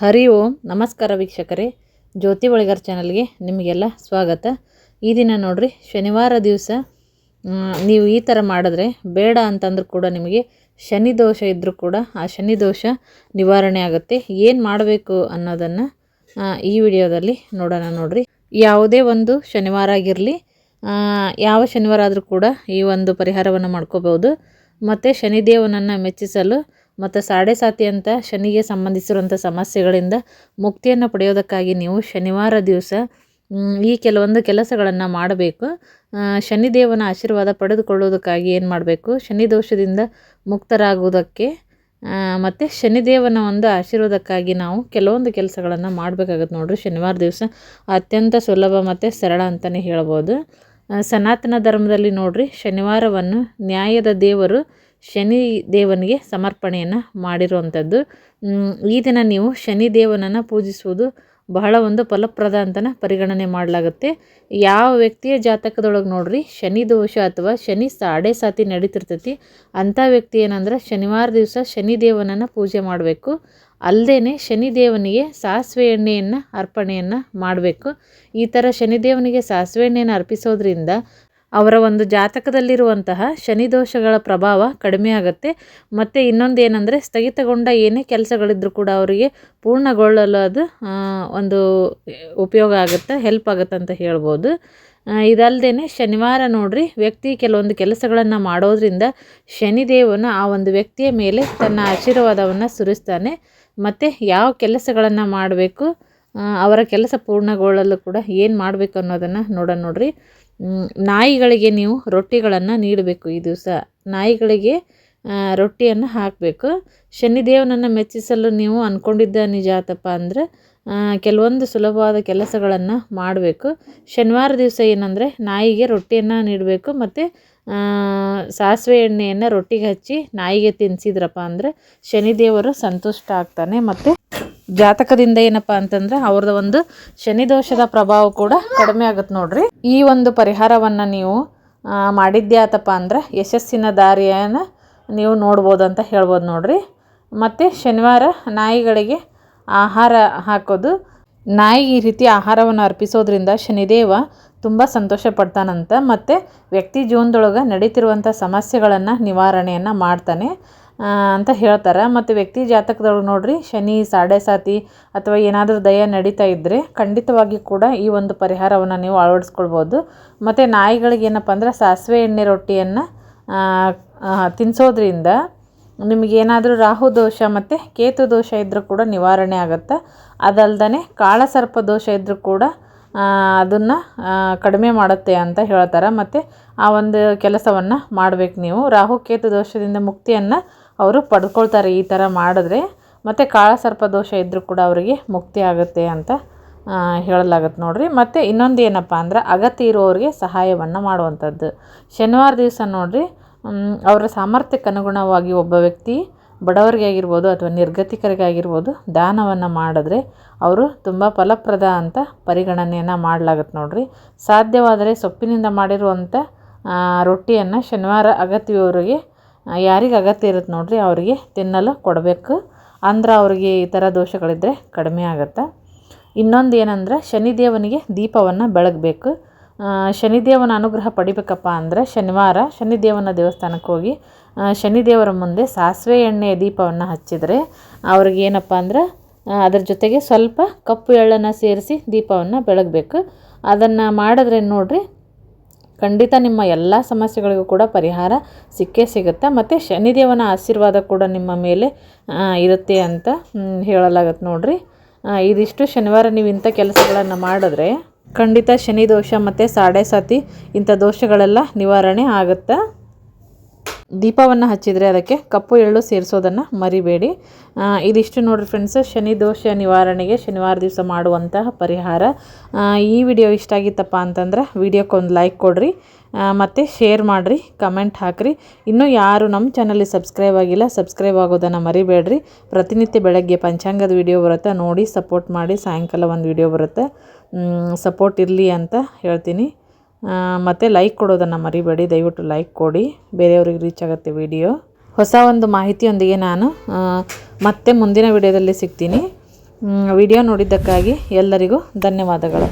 ಹರಿ ಓಂ. ನಮಸ್ಕಾರ ವೀಕ್ಷಕರೇ. ಜ್ಯೋತಿ ಒಳಗರ್ ಚಾನಲ್ಗೆ ನಿಮಗೆಲ್ಲ ಸ್ವಾಗತ. ಈ ದಿನ ನೋಡಿರಿ, ಶನಿವಾರ ದಿವಸ ನೀವು ಈ ಥರ ಮಾಡಿದ್ರೆ ಬೇಡ ಅಂತಂದ್ರೂ ಕೂಡ ನಿಮಗೆ ಶನಿ ದೋಷ ಇದ್ದರೂ ಕೂಡ ಆ ಶನಿ ದೋಷ ನಿವಾರಣೆ ಆಗುತ್ತೆ. ಏನು ಮಾಡಬೇಕು ಅನ್ನೋದನ್ನು ಈ ವಿಡಿಯೋದಲ್ಲಿ ನೋಡೋಣ ನೋಡಿರಿ. ಯಾವುದೇ ಒಂದು ಶನಿವಾರ ಆಗಿರಲಿ ಯಾವ ಶನಿವಾರ ಆದರೂ ಕೂಡ ಈ ಒಂದು ಪರಿಹಾರವನ್ನು ಮಾಡ್ಕೋಬೋದು. ಮತ್ತು ಶನಿದೇವನನ್ನು ಮೆಚ್ಚಿಸಲು ಮತ್ತು ಸಾಡೆ ಸಾತಿ ಅಂತ ಶನಿಗೆ ಸಂಬಂಧಿಸಿರುವಂಥ ಸಮಸ್ಯೆಗಳಿಂದ ಮುಕ್ತಿಯನ್ನು ಪಡೆಯೋದಕ್ಕಾಗಿ ನೀವು ಶನಿವಾರ ದಿವಸ ಈ ಕೆಲವೊಂದು ಕೆಲಸಗಳನ್ನು ಮಾಡಬೇಕು. ಶನಿದೇವನ ಆಶೀರ್ವಾದ ಪಡೆದುಕೊಳ್ಳೋದಕ್ಕಾಗಿ ಏನು ಮಾಡಬೇಕು? ಶನಿ ದೋಷದಿಂದ ಮುಕ್ತರಾಗುವುದಕ್ಕೆ ಮತ್ತು ಶನಿದೇವನ ಒಂದು ಆಶೀರ್ವಾದಕ್ಕಾಗಿ ನಾವು ಕೆಲವೊಂದು ಕೆಲಸಗಳನ್ನು ಮಾಡಬೇಕಾಗತ್ತೆ ನೋಡಿರಿ. ಶನಿವಾರ ದಿವಸ ಅತ್ಯಂತ ಸುಲಭ ಮತ್ತು ಸರಳ ಅಂತಲೇ ಹೇಳ್ಬೋದು. ಸನಾತನ ಧರ್ಮದಲ್ಲಿ ನೋಡಿರಿ, ಶನಿವಾರವನ್ನು ನ್ಯಾಯದ ದೇವರು ಶನಿ ದೇವನಿಗೆ ಸಮರ್ಪಣೆಯನ್ನು ಮಾಡಿರುವಂಥದ್ದು ಈ ದಿನ ನೀವು ಶನಿ ದೇವನನ್ನು ಪೂಜಿಸುವುದು ಬಹಳ ಒಂದು ಫಲಪ್ರದ ಅಂತಲೇ ಪರಿಗಣನೆ ಮಾಡಲಾಗುತ್ತೆ. ಯಾವ ವ್ಯಕ್ತಿಯ ಜಾತಕದೊಳಗೆ ನೋಡ್ರಿ, ಶನಿ ದೋಷ ಅಥವಾ ಶನಿ ಸಾಡೆ ಸಾತಿ ನಡೀತಿರ್ತೈತಿ, ಅಂಥ ವ್ಯಕ್ತಿ ಏನಂದ್ರೆ ಶನಿವಾರ ದಿವಸ ಶನಿ ದೇವನನ್ನು ಪೂಜೆ ಮಾಡಬೇಕು. ಅಲ್ಲದೇ ಶನಿದೇವನಿಗೆ ಸಾಸಿವೆ ಎಣ್ಣೆಯನ್ನು ಅರ್ಪಣೆಯನ್ನು ಮಾಡಬೇಕು. ಈ ಥರ ಶನಿದೇವನಿಗೆ ಸಾಸಿವೆ ಎಣ್ಣೆಯನ್ನು ಅರ್ಪಿಸೋದ್ರಿಂದ ಅವರ ಒಂದು ಜಾತಕದಲ್ಲಿರುವಂತಹ ಶನಿ ದೋಷಗಳ ಪ್ರಭಾವ ಕಡಿಮೆ ಆಗುತ್ತೆ. ಮತ್ತು ಇನ್ನೊಂದು ಏನಂದರೆ ಸ್ಥಗಿತಗೊಂಡ ಏನೇ ಕೆಲಸಗಳಿದ್ರೂ ಕೂಡ ಅವರಿಗೆ ಪೂರ್ಣಗೊಳ್ಳಲು ಅದು ಒಂದು ಉಪಯೋಗ ಆಗುತ್ತೆ ಹೆಲ್ಪ್ ಆಗುತ್ತೆ ಅಂತ ಹೇಳ್ಬೋದು. ಇದಲ್ಲದೆ ಶನಿವಾರ ನೋಡ್ರಿ, ವ್ಯಕ್ತಿ ಕೆಲವೊಂದು ಕೆಲಸಗಳನ್ನು ಮಾಡೋದ್ರಿಂದ ಶನಿದೇವನ ಆ ಒಂದು ವ್ಯಕ್ತಿಯ ಮೇಲೆ ತನ್ನ ಆಶೀರ್ವಾದವನ್ನು ಸುರಿಸ್ತಾನೆ. ಮತ್ತು ಯಾವ ಕೆಲಸಗಳನ್ನು ಮಾಡಬೇಕು ಅವರ ಕೆಲಸ ಪೂರ್ಣಗೊಳ್ಳಲು ಕೂಡ ಏನು ಮಾಡಬೇಕು ಅನ್ನೋದನ್ನು ನೋಡೋಣ ನೋಡ್ರಿ. ನಾಯಿಗಳಿಗೆ ನೀವು ರೊಟ್ಟಿಗಳನ್ನು ನೀಡಬೇಕು. ಈ ದಿವಸ ನಾಯಿಗಳಿಗೆ ರೊಟ್ಟಿಯನ್ನು ಹಾಕಬೇಕು. ಶನಿದೇವನನ್ನು ಮೆಚ್ಚಿಸಲು ನೀವು ಅಂದ್ಕೊಂಡಿದ್ದ ನಿಜ ಆತಪ್ಪ ಅಂದರೆ ಕೆಲವೊಂದು ಸುಲಭವಾದ ಕೆಲಸಗಳನ್ನು ಮಾಡಬೇಕು. ಶನಿವಾರ ದಿವಸ ಏನಂದರೆ, ನಾಯಿಗೆ ರೊಟ್ಟಿಯನ್ನು ನೀಡಬೇಕು. ಮತ್ತು ಸಾಸಿವೆ ಎಣ್ಣೆಯನ್ನು ರೊಟ್ಟಿಗೆ ಹಚ್ಚಿ ನಾಯಿಗೆ ತಿನ್ನಿಸಿದ್ರಪ್ಪ ಅಂದರೆ, ಶನಿದೇವರು ಸಂತುಷ್ಟ ಆಗ್ತಾನೆ. ಮತ್ತು ಜಾತಕದಿಂದ ಏನಪ್ಪ ಅಂತಂದ್ರೆ ಅವ್ರದ ಒಂದು ಶನಿ ದೋಷದ ಪ್ರಭಾವ ಕೂಡ ಕಡಿಮೆ ಆಗುತ್ತೆ ನೋಡ್ರಿ. ಈ ಒಂದು ಪರಿಹಾರವನ್ನ ನೀವು ಮಾಡಿದ್ದೆ ಆತಪ್ಪ ಅಂದ್ರೆ ಯಶಸ್ಸಿನ ದಾರಿಯನ್ನು ನೀವು ನೋಡ್ಬೋದು ಅಂತ ಹೇಳ್ಬೋದು ನೋಡ್ರಿ. ಮತ್ತು ಶನಿವಾರ ನಾಯಿಗಳಿಗೆ ಆಹಾರ ಹಾಕೋದು. ನಾಯಿ ಈ ರೀತಿ ಆಹಾರವನ್ನು ಅರ್ಪಿಸೋದ್ರಿಂದ ಶನಿದೇವ ತುಂಬ ಸಂತೋಷ ಪಡ್ತಾನಂತ. ಮತ್ತು ವ್ಯಕ್ತಿ ಜೀವನದೊಳಗೆ ನಡೀತಿರುವಂಥ ಸಮಸ್ಯೆಗಳನ್ನು ನಿವಾರಣೆಯನ್ನು ಮಾಡ್ತಾನೆ. ಅಂತ ಹೇಳ್ತಾರೆ. ಮತ್ತು ವ್ಯಕ್ತಿ ಜಾತಕದೊಳಗೆ ನೋಡ್ರಿ, ಶನಿ, ಸಾಡೆ ಸಾತಿ ಅಥವಾ ಏನಾದರೂ ದಯ ನಡೀತಾ ಇದ್ದರೆ ಖಂಡಿತವಾಗಿ ಕೂಡ ಈ ಒಂದು ಪರಿಹಾರವನ್ನು ನೀವು ಅಳವಡಿಸ್ಕೊಳ್ಬೋದು. ಮತ್ತು ನಾಯಿಗಳಿಗೆ ಏನಪ್ಪ ಅಂದ್ರೆ ಸಾಸಿವೆ ಎಣ್ಣೆ ರೊಟ್ಟಿಯನ್ನು ತಿನ್ನಿಸೋದ್ರಿಂದ ನಿಮಗೇನಾದರೂ ರಾಹು ದೋಷ ಮತ್ತು ಕೇತು ದೋಷ ಇದ್ದರೂ ಕೂಡ ನಿವಾರಣೆ ಆಗುತ್ತೆ. ಅದಲ್ದೇ ಕಾಳಸರ್ಪ ದೋಷ ಇದ್ದರೂ ಕೂಡ ಅದನ್ನು ಕಡಿಮೆ ಮಾಡುತ್ತೆ ಅಂತ ಹೇಳ್ತಾರೆ. ಮತ್ತು ಆ ಒಂದು ಕೆಲಸವನ್ನು ಮಾಡಬೇಕು ನೀವು. ರಾಹು ಕೇತು ದೋಷದಿಂದ ಮುಕ್ತಿಯನ್ನು ಅವರು ಪಡ್ಕೊಳ್ತಾರೆ ಈ ಥರ ಮಾಡಿದ್ರೆ ಮತ್ತು ಕಾಳಸರ್ಪ ದೋಷ ಇದ್ದರೂ ಕೂಡ ಅವರಿಗೆ ಮುಕ್ತಿ ಆಗುತ್ತೆ ಅಂತ ಹೇಳಲಾಗತ್ತೆ ನೋಡಿರಿ. ಮತ್ತು ಇನ್ನೊಂದು ಏನಪ್ಪ ಅಂದ್ರೆ ಅಗತ್ಯ ಇರುವವರಿಗೆ ಸಹಾಯವನ್ನು ಮಾಡುವಂಥದ್ದು. ಶನಿವಾರ ದಿವಸ ನೋಡಿರಿ ಅವರ ಸಾಮರ್ಥ್ಯಕ್ಕೆ ಅನುಗುಣವಾಗಿ ಒಬ್ಬ ವ್ಯಕ್ತಿ ಬಡವರಿಗೆ ಆಗಿರ್ಬೋದು ಅಥವಾ ನಿರ್ಗತಿಕರಿಗಾಗಿರ್ಬೋದು ದಾನವನ್ನು ಮಾಡಿದ್ರೆ ಅವರು ತುಂಬ ಫಲಪ್ರದ ಅಂತ ಪರಿಗಣನೆಯನ್ನು ಮಾಡಲಾಗತ್ತೆ ನೋಡಿರಿ. ಸಾಧ್ಯವಾದರೆ ಸೊಪ್ಪಿನಿಂದ ಮಾಡಿರುವಂಥ ರೊಟ್ಟಿಯನ್ನು ಶನಿವಾರ ಅಗತ್ಯವರಿಗೆ ಯಾರಿಗೆ ಅಗತ್ಯ ಇರುತ್ತೆ ನೋಡಿರಿ, ಅವರಿಗೆ ತಿನ್ನಲು ಕೊಡಬೇಕು. ಅಂದ್ರೆ ಅವರಿಗೆ ಈ ಥರ ದೋಷಗಳಿದ್ದರೆ ಕಡಿಮೆ ಆಗುತ್ತೆ. ಇನ್ನೊಂದು ಏನಂದ್ರೆ, ಶನಿದೇವನಿಗೆ ದೀಪವನ್ನು ಬೆಳಗಬೇಕು. ಶನಿದೇವನ ಅನುಗ್ರಹ ಪಡಿಬೇಕಪ್ಪ ಅಂದರೆ ಶನಿವಾರ ಶನಿದೇವನ ದೇವಸ್ಥಾನಕ್ಕೆ ಹೋಗಿ ಶನಿದೇವರ ಮುಂದೆ ಸಾಸಿವೆ ಎಣ್ಣೆಯ ದೀಪವನ್ನು ಹಚ್ಚಿದರೆ ಅವ್ರಿಗೆ ಏನಪ್ಪ ಅಂದ್ರೆ ಅದರ ಜೊತೆಗೆ ಸ್ವಲ್ಪ ಕಪ್ಪು ಎಳ್ಳನ್ನು ಸೇರಿಸಿ ದೀಪವನ್ನು ಬೆಳಗಬೇಕು. ಅದನ್ನು ಮಾಡಿದ್ರೆ ನೋಡಿರಿ ಖಂಡಿತ ನಿಮ್ಮ ಎಲ್ಲ ಸಮಸ್ಯೆಗಳಿಗೂ ಕೂಡ ಪರಿಹಾರ ಸಿಕ್ಕೇ ಸಿಗುತ್ತೆ. ಮತ್ತು ಶನಿದೇವನ ಆಶೀರ್ವಾದ ಕೂಡ ನಿಮ್ಮ ಮೇಲೆ ಇರುತ್ತೆ ಅಂತ ಹೇಳಲಾಗತ್ತೆ ನೋಡಿರಿ. ಇದಿಷ್ಟು ಶನಿವಾರ ನೀವು ಇಂಥ ಕೆಲಸಗಳನ್ನು ಮಾಡಿದ್ರೆ ಖಂಡಿತ ಶನಿ ದೋಷ ಮತ್ತು ಸಾಡೆ ಸಾತಿ ಇಂಥ ದೋಷಗಳೆಲ್ಲ ನಿವಾರಣೆ ಆಗುತ್ತೆ? ದೀಪವನ್ನು ಹಚ್ಚಿದರೆ ಅದಕ್ಕೆ ಕಪ್ಪು ಎಳ್ಳು ಸೇರಿಸೋದನ್ನು ಮರಿಬೇಡಿ. ಇದಿಷ್ಟು ನೋಡಿರಿ ಫ್ರೆಂಡ್ಸ್ ಶನಿ ದೋಷ ನಿವಾರಣೆಗೆ ಶನಿವಾರ ದಿವಸ ಮಾಡುವಂತಹ ಪರಿಹಾರ. ಈ ವಿಡಿಯೋ ಇಷ್ಟ ಆಗಿತ್ತಪ್ಪ ಅಂತಂದ್ರೆ ವಿಡಿಯೋಕ್ಕೊಂದು ಲೈಕ್ ಕೊಡ್ರಿ. ಮತ್ತು ಶೇರ್ ಮಾಡಿರಿ ಕಮೆಂಟ್ ಹಾಕಿರಿ. ಇನ್ನೂ ಯಾರು ನಮ್ಮ ಚಾನಲ್ಲಿ ಸಬ್ಸ್ಕ್ರೈಬ್ ಆಗಿಲ್ಲ ಸಬ್ಸ್ಕ್ರೈಬ್ ಆಗೋದನ್ನು ಮರಿಬೇಡ್ರಿ. ಪ್ರತಿನಿತ್ಯ ಬೆಳಗ್ಗೆ ಪಂಚಾಂಗದ ವಿಡಿಯೋ ಬರುತ್ತೆ ನೋಡಿ ಸಪೋರ್ಟ್ ಮಾಡಿ, ಸಾಯಂಕಾಲ ಒಂದು ವಿಡಿಯೋ ಬರುತ್ತೆ. ಸಪೋರ್ಟ್ ಇರಲಿ ಅಂತ ಹೇಳ್ತೀನಿ. ಮತ್ತು ಲೈಕ್ ಕೊಡೋದನ್ನು ಮರಿಬೇಡಿ, ದಯವಿಟ್ಟು ಲೈಕ್ ಕೊಡಿ. ಬೇರೆಯವ್ರಿಗೆ ರೀಚ್ ಆಗುತ್ತೆ ವಿಡಿಯೋ ಹೊಸ ಒಂದು ಮಾಹಿತಿಯೊಂದಿಗೆ ನಾನು ಮತ್ತೆ ಮುಂದಿನ ವಿಡಿಯೋದಲ್ಲಿ ಸಿಗ್ತೀನಿ. ವಿಡಿಯೋ ನೋಡಿದ್ದಕ್ಕಾಗಿ ಎಲ್ಲರಿಗೂ ಧನ್ಯವಾದಗಳು.